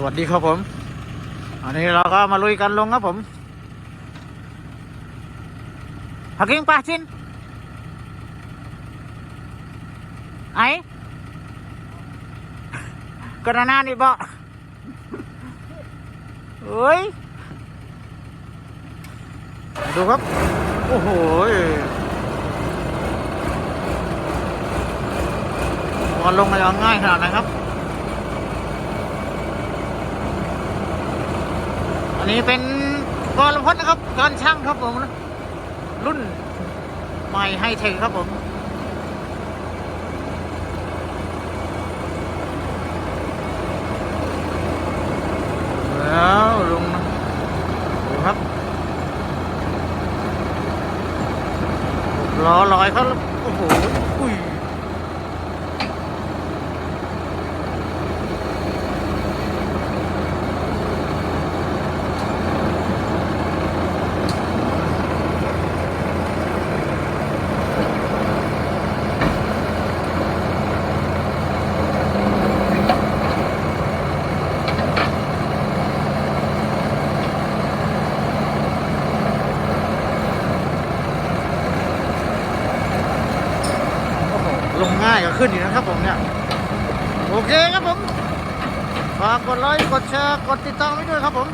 สวัสดีครับผม อันนี้เราก็มาลุยกันลงครับผมหักกิ้งปลาชินไอ้กระนานี่บ่เฮ้ย ดูครับ โอ้โหบอลลงมาอย่างง่ายขนาดไหนครับ นี้เป็นกรพจน์นะครับการช่างครับผมรุ่นใหม่ไฮเทคครับผมแล้วลุงนะดูครับล้อลอยเขาโอ้โหอุ้ย ลงง่ายก็ขึ้นอยู่นะครับผมเนี่ย โอเคครับผม ฝากกดไลค์ กดแชร์ กดติดตามไว้ด้วยครับผม